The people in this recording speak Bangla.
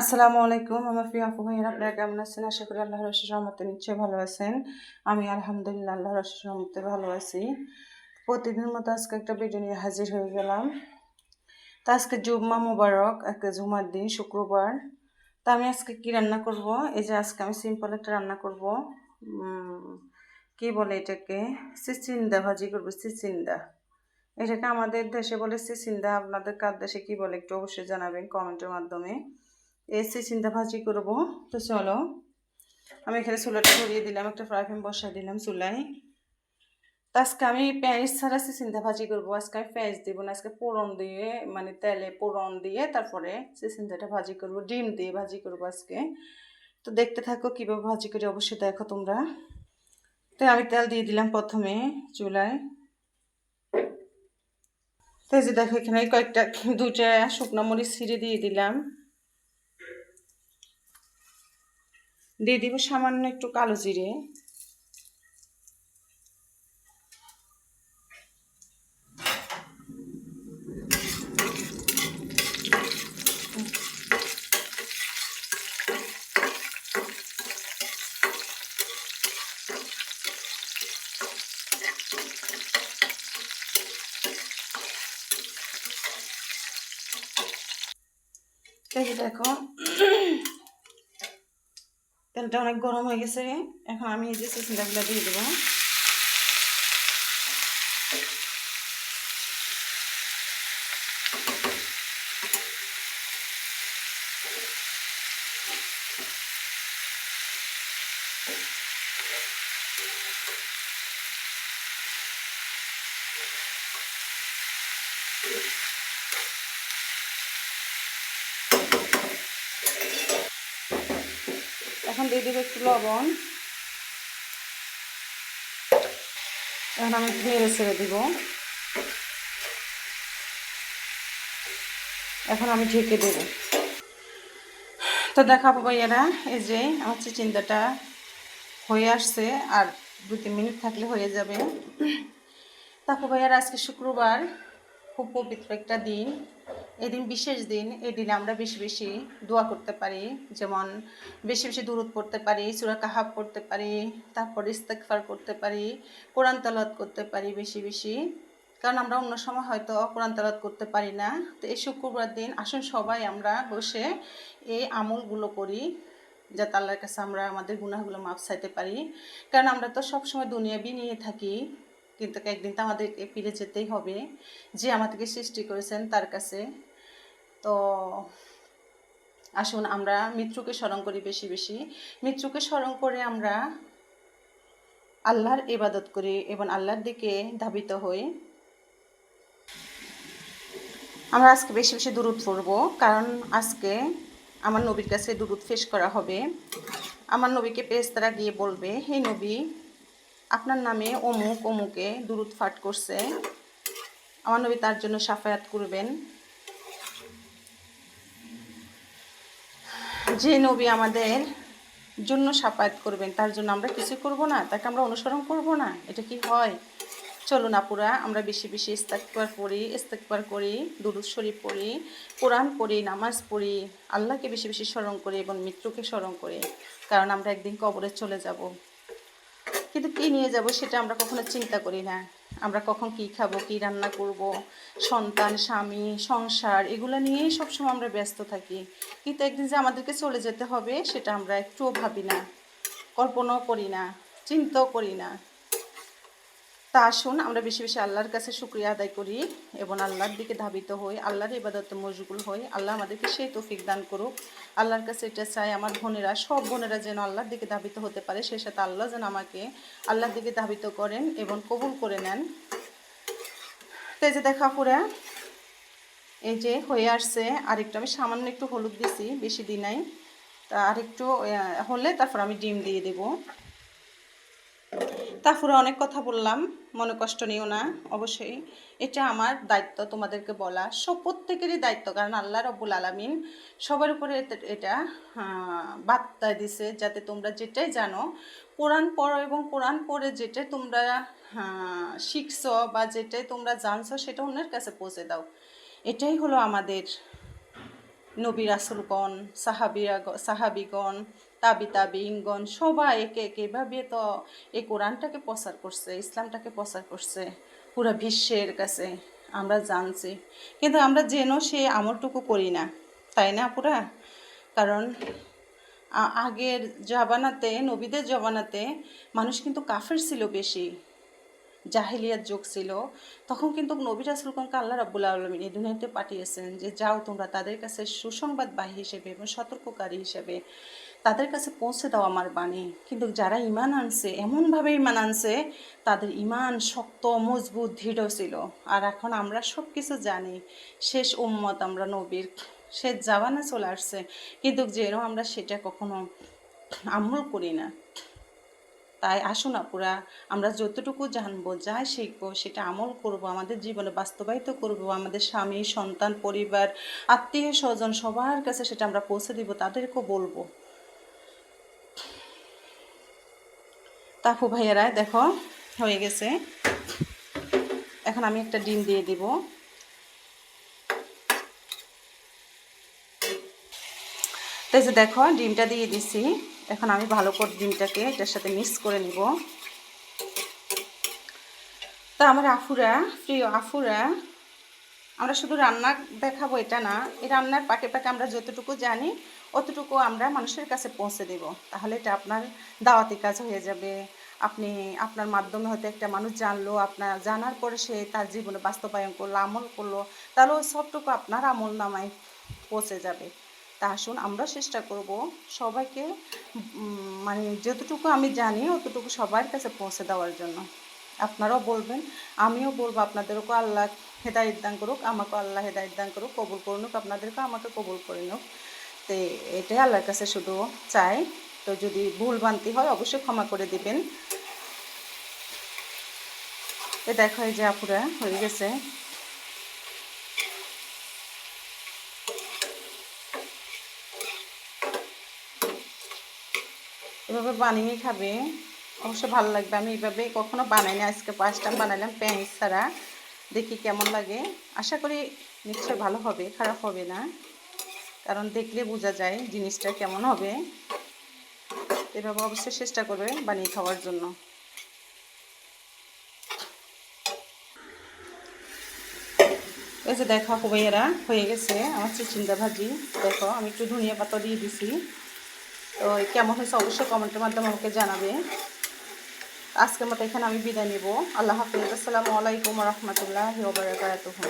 আসসালামু আলাইকুম আমার প্রিয় আপু ভাইয়ের, আপনারা কেমন আছেন? আশা করি আল্লাহর রসের রহমতে নিশ্চয়ই ভালো আছেন। আমি আলহামদুলিল্লাহ আল্লাহর রসের রহমতে ভালো আছি। প্রতিদিন মতো আজকে একটা ভিডিও নিয়ে হাজির হয়ে গেলাম। তা আজকে জুম্মা মুবারক একটা জুমার দিন, শুক্রবার। তা আমি আজকে কি রান্না করব? এই যে আজকে আমি সিম্পল একটা রান্না করব। কি বলে এটাকে? চিচিন্দা ভাজি করব চিচিন্দা এটাকে আমাদের দেশে বলে চিচিন্দা আপনাদের কার দেশে কি বলে একটু অবশ্যই জানাবেন কমেন্টের মাধ্যমে। এসে চিন্তা ভাজি করব। তো চলো, আমি এখানে চুলাটা ধরিয়ে দিলাম, একটা ফ্রাই প্যান বসাই দিলাম চুলায়। তো আজকে আমি পেঁয়াজ ছাড়া সে চিন্তা ভাজি করব। আজকে আমি পেঁয়াজ দিব না, আজকে পোড়ন দিয়ে মানে তেলে পোড়ন দিয়ে, তারপরে সে চিন্তাটা ভাজি করব, ডিম দিয়ে ভাজি করব আজকে। তো দেখতে থাকো কীভাবে ভাজি করি, অবশ্যই দেখো তোমরা। তো আমি তেল দিয়ে দিলাম প্রথমে চুলায়। তো এই যে দেখো এখানে কয়েকটা, দুইটা শুকনো মরিচ ছিঁড়ে দিয়ে দিলাম। দিয়ে দিব সামান্য একটু কালো জিরে। দেখো তেলটা অনেক গরম হয়ে গেছে এখন আমি এই যে চিচিন্দাগুলো দিয়ে দেবো। এখন দিয়ে দেবো একটু লবণ। এখন আমি একটু নেড়ে ছেড়ে দিব। এখন আমি ঢেকে দেব। তো দেখাবো ভাইয়ারা, এই যে আমার চিচিন্দাটা হয়ে আসছে, আর দু তিন মিনিট থাকলে হয়ে যাবে। তারপর ভাইয়ারা, আজকে শুক্রবার, খুব পবিত্র একটা দিন। এদিন বিশেষ দিন এই দিনে আমরা বেশি বেশি দোয়া করতে পারি, যেমন বেশি বেশি দূরত পড়তে পারি, সুরা কাহাব পড়তে পারি, তারপর ইস্তেকফার করতে পারি, কোরআন তালাত করতে পারি বেশি বেশি। কারণ আমরা অন্য সময় হয়তো কোরআন তালাত করতে পারি না। তো এই শুক্রবার দিন আসুন সবাই আমরা বসে এই আমলগুলো করি, যাতে আল্লাহর কাছে আমরা আমাদের গুনাহগুলো মাপ চাইতে পারি। কারণ আমরা তো সবসময় দুনিয়াবি নিয়ে থাকি, কিন্তু একদিন তো আমাদেরকে ফিরে যেতেই হবে। যে আমাদেরকে সৃষ্টি করেছেন তার কাছে তো আসুন আমরা মৃত্যুকে স্মরণ করি বেশি বেশি। মৃত্যুকে স্মরণ করে আমরা আল্লাহর ইবাদত করি এবং আল্লাহর দিকে ধাবিত হই। আমরা আজকে বেশি বেশি দূরত পড়ব, কারণ আজকে আমার নবীর কাছে দূরত ফেস করা হবে। আমার নবীকে পেরেস্তারা গিয়ে বলবে, হে নবী, আপনার নামে অমুক, অমুকে দূরত ফাট করছে। আমার নবী তার জন্য সাফায়াত করবেন। যে নবী আমাদের জন্য সাফায়াত করবেন, তার জন্য আমরা কিছু করব না, তাকে আমরা অনুসরণ করব না, এটা কি হয়? চলুন আপুরা, আমরা বেশি বেশি ইস্তাকবার পড়ি ইস্তাকবার করি, দুরুদ শরীফ পড়ি, কোরআন পড়ি, নামাজ পড়ি, আল্লাহকে বেশি বেশি স্মরণ করি এবং মৃত্যুকে স্মরণ করি, কারণ আমরা একদিন কবরে চলে যাব। কিন্তু কী নিয়ে যাব সেটা আমরা কখনো চিন্তা করি না। আমরা কখন কি খাব, কি রান্না করব, সন্তান, স্বামী, সংসার, এগুলো নিয়েই সবসময় আমরা ব্যস্ত থাকি। কিন্তু একদিন যে আমাদেরকে চলে যেতে হবে, সেটা আমরা একটুও ভাবি না, কল্পনাও করি না, চিন্তাও করি না। তা আসুন আমরা বেশি বেশি আল্লাহর কাছে শুক্রিয়া আদায় করি এবং আল্লাহর দিকে ধাবিত হই, আল্লাহর ইবাদত মজগুল হই। আল্লাহ আমাদেরকে সেই তৌফিক দান করুক। আল্লাহর কাছে এটা চাই, আমার বোনেরা, সব বোনেরা যেন আল্লাহর দিকে ধাবিত হতে পারে সেই সাথে আল্লাহ যেন আমাকে আল্লাহর দিকে ধাবিত করেন এবং কবুল করে নেন। তো এই যে দেখা পুরা এই যে হয়ে আসছে, আরেকটু আমি সামান্য একটু হলুদ দিছি, বেশি দিই নাই। তা আরেকটু হলে তারপর আমি ডিম দিয়ে দেবো। তারপরে অনেক কথা বললাম, মনে কষ্ট নিও না, অবশ্যই। এটা আমার দায়িত্ব তোমাদেরকে বলা, সব প্রত্যেকেরই দায়িত্ব, কারণ আল্লাহ রব্বুল আলমিন সবার উপরে এটা বার্তা দিছে যাতে তোমরা যেটাই জানো, কোরআন পড়ো এবং কোরআন পড়ে যেটাই তোমরা শিখছো বা যেটাই তোমরা জানছো সেটা অন্যের কাছে পৌঁছে দাও। এটাই হলো আমাদের নবী রাসুলগণ, সাহাবিরা সাহাবিগণ তাবি তাবিগণ সবাই একে একে এভাবে তো এই কোরআনটাকে প্রচার করছে, ইসলামটাকে প্রচার করছে, পুরো বিশ্বের কাছে আমরা জানছি। কিন্তু আমরা যেন সে আমলটুকু করি না, তাই না পুরা? কারণ আগের জবানাতে নবীদের জবানাতে মানুষ কিন্তু কাফের ছিল বেশি, জাহিলিয়াত যুগ ছিল। তখন কিন্তু নবী রাসুলগণকে আল্লাহ রাবুল আলমিন এই দুনিয়াতে পাঠিয়েছেন যে, যাও তোমরা তাদের কাছে সুসংবাদবাহী হিসেবে এবং সতর্ককারী হিসেবে। তাদের কাছে পৌঁছে দাও আমার বাণী। কিন্তু যারা ইমান আনছে, এমনভাবে ইমান আনছে, তাদের ইমান শক্ত, মজবুত, দৃঢ় ছিল। আর এখন আমরা সব কিছু জানি, শেষ উম্মত আমরা নবীর। শেষ জাবানা চলে আসছে। কিন্তু যেন আমরা সেটা কখনো আমল করি না। তাই আসুন আপুরা, আমরা যতটুকু জানব যা শিখব, সেটা আমল করব, আমাদের জীবনে বাস্তবায়িত করব, আমাদের স্বামী, সন্তান, পরিবার আত্মীয় স্বজন সবার কাছে সেটা আমরা পৌঁছে দিব, তাদেরকেও বলব। তাপু ভাইয়েরা, দেখো, হয়ে গেছে। এখন আমি একটা ডিম দিয়ে দিব। তাই দেখো, ডিমটা দিয়ে দিছি। এখন আমি ভালো করে ডিমটাকে এটার সাথে মিক্স করে নিব। তা আমার আফুরা, প্রিয় আফুরা, আমরা শুধু রান্না দেখাবো এটা না। এই রান্নার পাকে পাকে আমরা যতটুকু জানি অতটুকু আমরা মানুষের কাছে পৌঁছে দেব। তাহলে এটা আপনার দাওয়াতি কাজ হয়ে যাবে। আপনি আপনার মাধ্যমে হয়তো একটা মানুষ জানলো, আপনার জানার পরে সে তার জীবনে বাস্তবায়ন করল, আমল করল, তাহলে ওই সবটুকু আপনার আমল নামায় পৌঁছে যাবে। তা আসুন আমরা চেষ্টা করব সবাইকে মানে যতটুকু আমি জানি, অতটুকু সবার কাছে পৌঁছে দেওয়ার জন্য। আপনারাও বলবেন, আমিও বলব আপনাদেরকেও আল্লাহ হেদায়ত দান করুক, আমাকেও আল্লাহ হেদায়ত দান করুক, কবুল করুক আপনাদেরকেও আমাকে কবুল করে নিক। তো এটাই আল্লাহর কাছে শুধু চাই। তো যদি ভুল ভ্রান্তি হয়, অবশ্যই ক্ষমা করে দিবেন। এ দেখো, এই যে আপুরা, হয়ে গেছে। এভাবে বানিয়ে খাবে, অবশ্য ভালো লাগবে। আমি এইভাবে কখনো বানাইনি, আজকে ফার্স্ট টাইম বানাইলাম পেঁয়াজ ছাড়া। দেখি কেমন লাগে। আশা করি নিশ্চয় ভালো হবে, খারাপ হবে না। কারণ দেখলে বোঝা যায় জিনিসটা কেমন হবে। এভাবে অবশ্যই চেষ্টা করবে বানিয়ে খাওয়ার জন্য। এই যে দেখো খুবইয়েরা হয়ে গেছে, আমার চিচিন্দা ভাজি। দেখো, আমি একটু ধনিয়া পাতা দিয়ে দিছি। তো কেমন হয়েছে অবশ্যই কমেন্টের মাধ্যমে আমাকে জানাবে। আজকের মতো এখানে আমি বিদায় নেব। আল্লাহ হাফিজ। আসসালামু আলাইকুম রহমতুল্লাহ বারাকাতুহু।